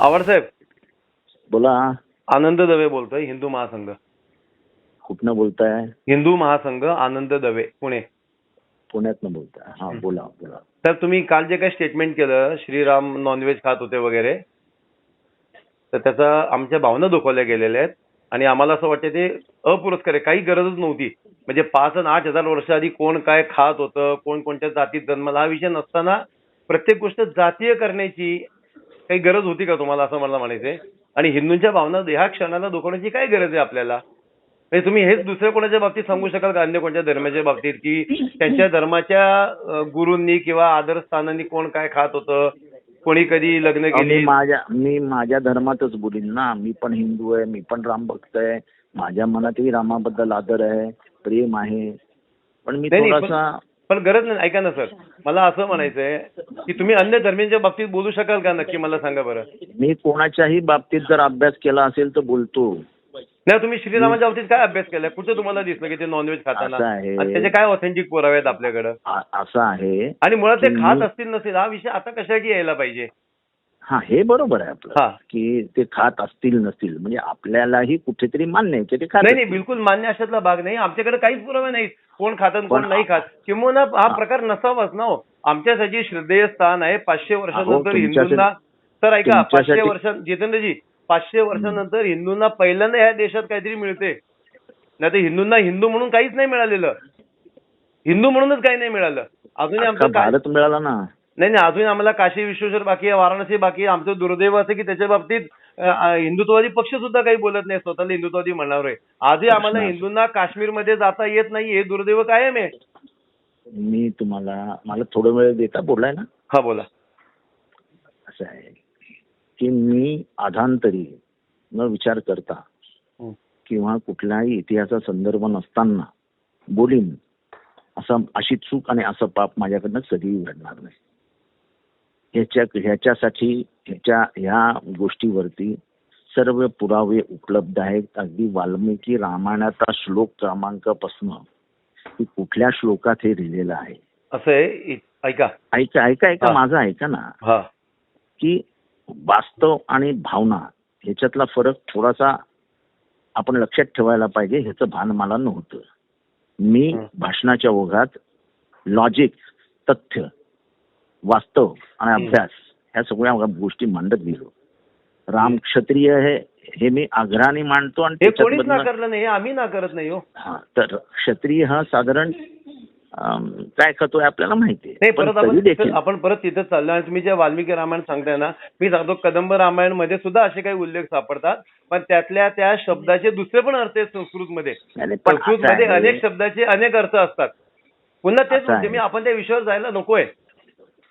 आवाड साहेब. बोला. आनंद दवे बोलतोय हिंदू महासंघ. कुठनं बोलताय? हिंदू महासंघ आनंद दवे पुणे. पुण्यातनं बोलताय. हा बोला बोला. तर तुम्ही काल जे काही स्टेटमेंट केलं श्रीराम नॉनव्हेज खात होते वगैरे तर त्याचा आमच्या भावना दुखवल्या गेलेल्या आहेत. आणि आम्हाला असं वाटतं ते अपुरस्कार आहे. काही गरजच नव्हती. म्हणजे पाच आणि आठ हजार वर्ष आधी कोण काय खात होतं कोण कोणत्या जातीत जन्मला हा विषय नसताना प्रत्येक गोष्ट जातीय करण्याची काही गरज होती का तुम्हाला असं मला म्हणायचंय? आणि हिंदूंच्या भावना ह्या क्षणाला दुखवण्याची काय गरज आहे आपल्याला? म्हणजे तुम्ही हेच दुसऱ्या कोणाच्या बाबतीत सांगू शकाल का? अन्य कोणत्या धर्माच्या बाबतीत की त्यांच्या धर्माच्या गुरूंनी किंवा आदरस्थानांनी कोण काय खात होतं? कोणी कधी लग्न केली? माझ्या मी माझ्या धर्मातच बोलीन ना. मी पण हिंदू आहे मी पण राम भक्त आहे. माझ्या मनातही रामाबद्दल आदर आहे प्रेम आहे. पण मी थोडासा पण गरज नाही. ऐका ना सर. मला असं म्हणायचंय की तुम्ही अन्य धर्मीयांच्या बाबतीत बोलू शकाल का नक्की? मला सांगा बरं. मी कोणाच्याही बाबतीत जर अभ्यास केला असेल तर बोलतो. नाही तुम्ही श्रीरामाच्या बाबतीत काय अभ्यास केलाय? कुठं तुम्हाला दिसलं की ते नॉनव्हेज खाताना? असं आहे. आणि त्याचे काय ऑथेंटिक पुरावे आहेत आपल्याकडं? आ- असं आहे. आणि मुळात ते की खात मी- असतील नसेल हा विषय आता कशासाठी यायला पाहिजे? हा हे बरोबर आहे आपलं. हा. की ते खात असतील नसतील म्हणजे आपल्यालाही कुठेतरी मान्य आहे की ते खात नाही. बिलकुल मान्य अशातला भाग नाही. आमच्याकडे काहीच पुरावे नाहीत. कोण खातं कोण नाही खात. किंवा हा. प्रकार नसावाच ना हो. आमच्यासाठी श्रद्धेय स्थान आहे. पाचशे वर्षानंतर हिंदूंना तर ऐका पाचशे वर्ष जितेंद्रजी पाचशे वर्षानंतर हिंदूंना पहिल्यांदा ह्या देशात काहीतरी मिळते. नाही तर हिंदूंना हिंदू म्हणून काहीच नाही मिळालेलं. हिंदू म्हणूनच काही नाही मिळालं. अजूनही आमचं भारत मिळाला ना. नाही नाही अजून आम्हाला काशी विश्वेश्वर बाकी आहे वाराणसी बाकी आहे आमचं दुर्दैव असं की त्याच्या बाबतीत हिंदुत्ववादी पक्ष सुद्धा काही बोलत नाही स्वतःला हिंदुत्ववादी म्हणणार आहे. आजही आम्हाला हिंदूंना काश्मीरमध्ये जाता येत नाही हे दुर्दैव कायम आहे. मी तुम्हाला मला थोडं वेळ देता बोलाय ना? हा बोला. असं आहे की मी आधांतरी न विचार करता हं. किंवा कुठल्याही इतिहासा संदर्भ नसताना बोलीन असं अशी चूक आणि असं पाप माझ्याकडनं कधीही घडणार नाही. ह्याच्या ह्याच्यासाठी ह्याच्या ह्या गोष्टीवरती सर्व पुरावे उपलब्ध आहेत. अगदी वाल्मिकी रामायणाचा श्लोक क्रमांकापासून की कुठल्या श्लोकात हे लिहिलेलं आहे. असं ऐका. ऐका ऐका ऐका. माझं ऐका ना. हा. की वास्तव आणि भावना ह्याच्यातला फरक थोडासा आपण लक्षात ठेवायला पाहिजे ह्याचं भान मला नव्हतं. मी. भाषणाच्या ओघात लॉजिक तथ्य वास्तव आणि हं. अभ्यास ह्या सगळ्या गोष्टी मांडत गेलो. राम क्षत्रिय हे हे मी आग्रहाने मांडतो आणि नाही आम्ही नाकारत नाही हो. तर क्षत्रिय हा साधारण काय करतोय आपल्याला माहिती नाही परत आपण परत तिथं चाललो आणि तुम्ही जे वाल्मिकी रामायण सांगताय ना मी सांगतो कदंब रामायणमध्ये सुद्धा असे काही उल्लेख सापडतात पण त्यातल्या त्या शब्दाचे दुसरे पण अर्थ आहेत संस्कृत मध्ये संस्कृत मध्ये अनेक शब्दाचे अनेक अर्थ असतात. पुन्हा तेच आहे. मी आपण त्या विषयावर जायला नकोय.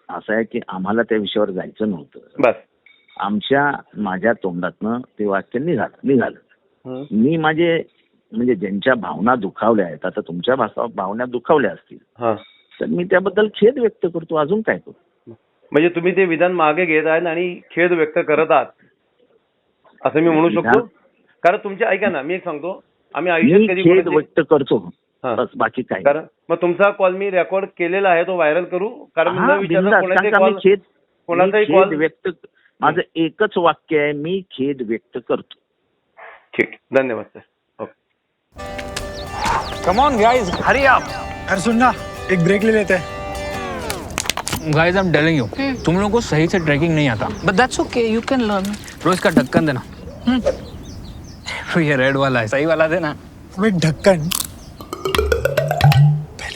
असं आहे की आम्हाला त्या विषयावर जायचं नव्हतं. बस. आमच्या माझ्या तोंडातनं ते वाक्य निघालं निघालं. मी माझे म्हणजे ज्यांच्या भावना दुखावल्या आहेत आता तुमच्या भाषा भावना दुखावल्या असतील. हा. तर मी त्याबद्दल खेद व्यक्त करतो अजून काय करतो म्हणजे तुम्ही ते विधान मागे घेत आहात आणि खेद व्यक्त करत आहात. असं मी म्हणू शकतो? कारण तुमच्या ऐका ना मी एक सांगतो. आम्ही आयुष्यात कधी व्यक्त करतो. बस बाकी काय कारण मग तुमचा कॉल मी रेकॉर्ड केलेला आहे तो व्हायरल करू. कारण मी हा, न विचारता बिनधास्त. कोणाचे कारण का मी कॉल खेद कोणाचाही मी खेद कॉल व्यक्त माझं एकच वाक्य आहे मी खेद व्यक्त करतो. ठीक धन्यवाद sir okay come on guys hurry up अरे सुन ना एक ब्रेक ले लेते. हैं guys I am telling you तुम लोगों को सही से ट्रैकिंग नहीं आता. But that's okay, you can learn. तो इसका ढक्कन देना. तो ये रेड वाला है सही वाला देना. अबे ढक्कन